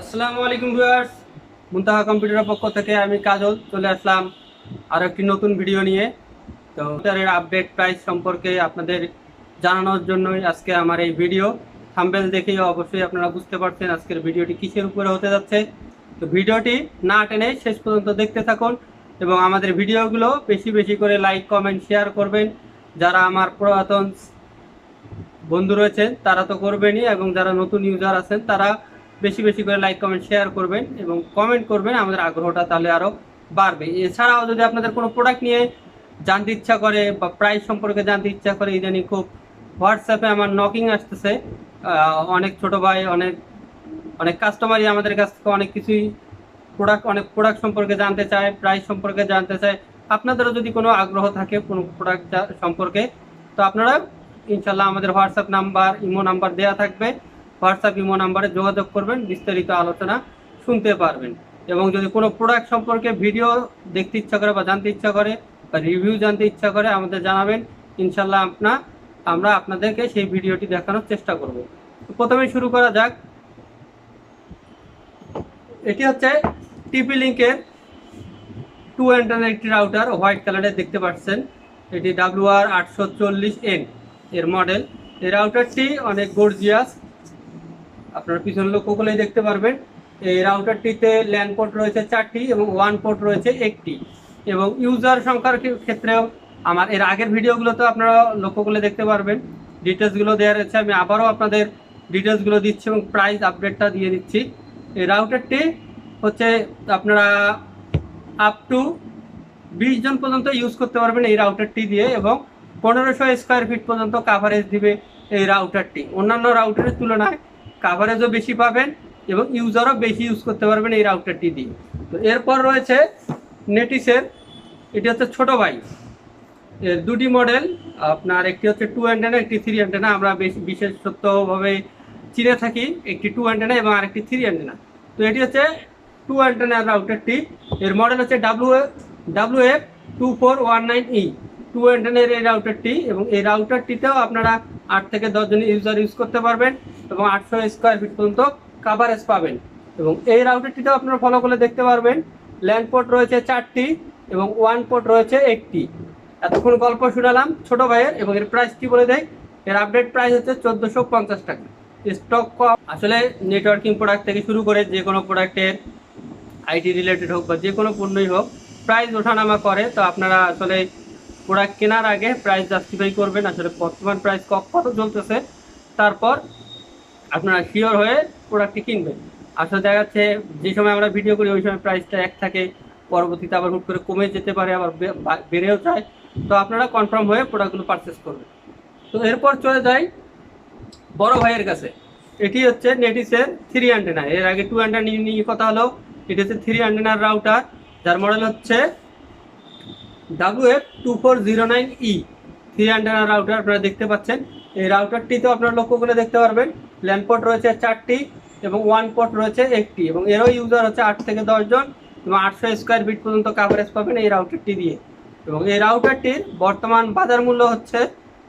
আসসালামু আলাইকুম ভিউয়ার্স, মুনতাহা কম্পিউটারের পক্ষ থেকে আমি কাজল চলে আসলাম আর একটি নতুন ভিডিও নিয়ে। তো কম্পিউটারের আপডেট প্রাইস সম্পর্কে আপনাদের জানানোর জন্যই আজকে আমার এই ভিডিও। থাম্বেল দেখেই অবশ্যই আপনারা বুঝতে পারছেন আজকের ভিডিওটি কিসের উপরে হতে যাচ্ছে। তো ভিডিওটি না টেনে শেষ পর্যন্ত দেখতে থাকুন এবং আমাদের ভিডিওগুলো বেশি বেশি করে লাইক, কমেন্ট, শেয়ার করবেন। যারা আমার পুরাতন বন্ধু রয়েছেন, তারা তো করবেনই এবং যারা নতুন ইউজার আছেন, তারা বেশি বেশি করে লাইক কমেন্ট শেয়ার করবেন এবং কমেন্ট করবেন, আমাদের আগ্রহটা তাহলে আরও বাড়বে। এছাড়াও যদি আপনাদের কোনো প্রোডাক্ট নিয়ে জানতে ইচ্ছা করে বা প্রাইস সম্পর্কে জানতে ইচ্ছা করে, ইদানিং খুব হোয়াটসঅ্যাপে আমার নকিং আসতেছে। অনেক ছোট ভাই, অনেক অনেক কাস্টমারই আমাদের কাছ থেকে অনেক কিছুই প্রোডাক্ট অনেক প্রোডাক্ট সম্পর্কে জানতে চায় প্রাইস সম্পর্কে জানতে চায়। আপনাদেরও যদি কোনো আগ্রহ থাকে কোনো প্রোডাক্ট সম্পর্কে, তো আপনারা ইনশাল্লাহ আমাদের হোয়াটসঅ্যাপ নাম্বার ইমো নাম্বার দেওয়া থাকবে। হোয়াটসঅ্যাপ, ইমো নাম্বারে যোগাযোগ করবেন, বিস্তারিত আলোচনা শুনতে পারবেন। এবং যদি কোনো প্রোডাক্ট সম্পর্কে ভিডিও দেখতে ইচ্ছা করে বা জানতে ইচ্ছা করে বা রিভিউ জানতে ইচ্ছা করে আমাদের জানাবেন ইনশাল্লাহ আপনা, আমরা আপনাদেরকে সেই ভিডিওটি দেখানোর চেষ্টা করব। প্রথমে শুরু করা যাক। এটি হচ্ছে টিপি লিঙ্কের টু অ্যান্টেনার একটি রাউটার হোয়াইট কালারের দেখতে পাচ্ছেন। এটি ডাব্লিউ আর আটশো এন এর মডেল এই রাউটারটি অনেক গর্জিয়াস আপনার পিছনে লক্ষ্য করলেই দেখতে পারবেন, এই রাউটারটিতে ল্যান্ড পোর্ট রয়েছে চারটি এবং ওয়ান পোর্ট রয়েছে একটি। এবং ইউজার সংখ্যার ক্ষেত্রেও আমার, এর আগের ভিডিওগুলোতে আপনারা লক্ষ্য করলে দেখতে পারবেন। ডিটেলসগুলো দেওয়া রয়েছে, আমি আবারও আপনাদের ডিটেলসগুলো দিচ্ছি এবং প্রাইস আপডেটটা দিয়ে দিচ্ছি। এই রাউটারটি হচ্ছে আপনারা আপ টু বিশ জন পর্যন্ত ইউজ করতে পারবেন এই রাউটারটি দিয়ে এবং পনেরোশো স্কোয়ার ফিট পর্যন্ত কাভারেজ দিবে এই রাউটারটি। অন্যান্য রাউটারের তুলনায় কাভারেজও বেশি পাবেন এবং ইউজারও বেশি ইউজ করতে পারবেন এই রাউটারটি দিয়ে। তো এরপর রয়েছে নেটিসের এটি হচ্ছে ছোট ভাই। এর দুটি মডেল আপনার একটি হচ্ছে টু অ্যান্টেনা একটি থ্রি অ্যান্টেনা আমরা বেশি বিশেষত্বভাবে চিনে থাকি একটি টু অ্যান্টেনা এবং আরেকটি থ্রি অ্যান্টেনা তো এটি হচ্ছে টু অ্যান্টেনার রাউটারটি এর মডেল হচ্ছে W W F two four one nine E two অ্যান্টেনের এই রাউটারটি এবং এই রাউটারটিতেও আপনারা আট থেকে দশজন ইউজার ইউজ করতে পারবেন এবং আটশো স্কোয়ার ফিট পর্যন্ত কাভারেজ পাবেন। এবং এই রাউটারটিতেও আপনারা ফলো করলে দেখতে পারবেন ল্যান্ড পোর্ট রয়েছে চারটি এবং ওয়ান পোর্ট রয়েছে একটি। এতক্ষণ গল্প শুনালাম ছোট ভাইয়ের এবং এর প্রাইসটি বলে দেয়? এর আপডেট প্রাইস হচ্ছে চোদ্দোশো পঞ্চাশ টাকা। স্টক কম। আসলে নেটওয়ার্কিং প্রোডাক্ট থেকে শুরু করে যে কোনো প্রোডাক্টের আইটি রিলেটেড হোক বা যে কোনো পণ্যই হোক প্রাইস ওঠানামা করে। তো আপনারা আসলে প্রোডাক্ট কেনার আগে প্রাইস জাস্টিফাই করবেন, আসলে বর্তমান প্রাইস কত চলতেছে, তারপর আপনারা শিওর হয়ে প্রোডাক্টটি কিনবেন। আসলে দেখা যাচ্ছে যে সময় আমরা ভিডিও করি, ওই সময় প্রাইসটা এক থাকে, পরবর্তীতে আবার হুট করে কমে যেতে পারে, আবার বেড়েও যায়। তো আপনারা কনফার্ম হয়ে প্রোডাক্টগুলো পারচেস করবেন। তো এরপর চলে যাই বড় ভাইয়ের কাছে। এটি হচ্ছে নেটিসের থ্রি অ্যান্টেনা এর আগে টু অ্যান্টেনা নিয়ে কথা হলো। এটি হচ্ছে থ্রি অ্যান্টেনার রাউটার যার মডেল হচ্ছে W F two four zero nine E three অ্যান্টেনার router আপনারা দেখতে পাচ্ছেন। এই রাউটারটিতেও আপনারা লক্ষ্য করে দেখতে পারবেন ল্যান্ড পোর্ট রয়েছে চারটি এবং ওয়ান পোর্ট রয়েছে একটি এবং এরও ইউজার হচ্ছে আট থেকে দশজন এবং আটশো স্কোয়ার ফিট পর্যন্ত কাভারেজ পাবেন এই রাউটারটি দিয়ে। এবং এই রাউটারটির বর্তমান বাজার মূল্য হচ্ছে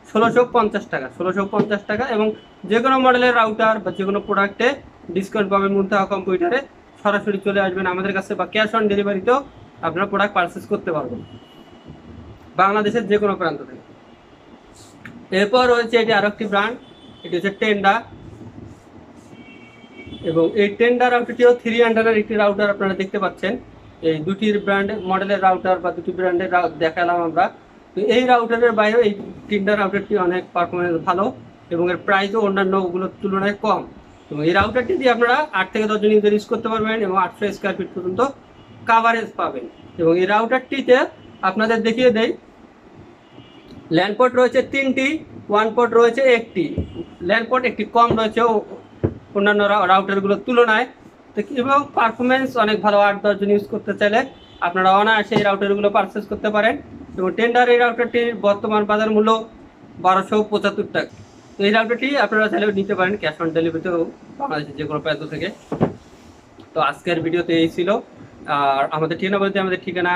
ষোলোশো পঞ্চাশ টাকা, ষোলোশো পঞ্চাশ টাকা এবং যে কোনো মডেলের রাউটার বা যে কোনো প্রোডাক্টে ডিসকাউন্ট পাবেন মুন্তাহা কম্পিউটারে সরাসরি চলে আসবেন আমাদের কাছে বা ক্যাশ অন ডেলিভারিতেও আপনারা প্রোডাক্ট পারচেস করতে পারবেন। বাংলাদেশের যে কোনো প্রান্ত থেকে। এরপর রয়েছে এটি আরও একটি ব্র্যান্ড, এটি হচ্ছে টেন্ডা। এবং এই টেন্ডা রাউটারটিও থ্রি হান্ড্রেডের একটি রাউটার আপনারা দেখতে পাচ্ছেন। এই দুটির ব্র্যান্ড, মডেলের রাউটার বা দুটি ব্র্যান্ডের দেখালাম আমরা। তো এই রাউটারের বাইরেও এই টেন্ডা রাউটারটি অনেক পারফরমেন্স ভালো এবং এর প্রাইসও অন্যান্য ওগুলোর তুলনায় কম। এবং এই রাউটারটি দিয়ে আপনারা আট থেকে দশজন ইউজার ইউজ করতে পারবেন এবং আটশো স্কোয়ার ফিট পর্যন্ত কাভারেজ পাবেন। এবং এই রাউটারটিতে আপনাদের দেখিয়ে দেই ল্যান্ড পোর্ট রয়েছে তিনটি ওয়ান পোর্ট রয়েছে একটি। ল্যান্ড পোর্ট একটি কম রয়েছে অন্যান্য রাউটারগুলোর তুলনায়। তো এবং পারফরমেন্স অনেক ভালো, আট দশজন ইউজ করতে চাইলে আপনারা অনায়াসে এই রাউটারগুলো পারচেস করতে পারেন। এবং টেন্ডার এই রাউটারটির বর্তমান বাজার মূল্য বারোশো পঁচাত্তর টাকা। তো এই রাউটারটি আপনারা চাইলে নিতে পারেন ক্যাশ অন ডেলিভারিতেও বাংলাদেশের যে কোনো প্রান্ত থেকে। তো আজকের ভিডিওতে এই ছিল। আর আমাদের ঠিকানা বলতে আমাদের ঠিকানা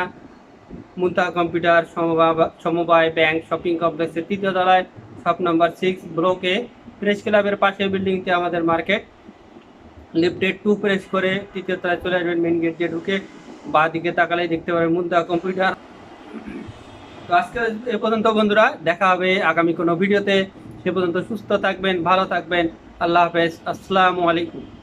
মুন্তাহা কম্পিউটার সমবা- সমবায় ব্যাংক, শপিং কমপ্লেক্সের তৃতীয় তলায় শপ নাম্বার সিক্স ব্লকে প্রেস ক্লাবের পাশের বিল্ডিংতে আমাদের মার্কেট লিফটেড টু প্রেস করে তৃতীয় তলায় চলে আসবেন মেন গেট দিয়ে ঢুকে। বা দিকে তাকালেই দেখতে পাবেন মুদ্রা কম্পিউটার। তো আজকে এ পর্যন্ত বন্ধুরা, দেখা হবে আগামী কোনো ভিডিওতে। সে পর্যন্ত সুস্থ থাকবেন, ভালো থাকবেন। আল্লাহ হাফেজ। আসসালামু আলাইকুম।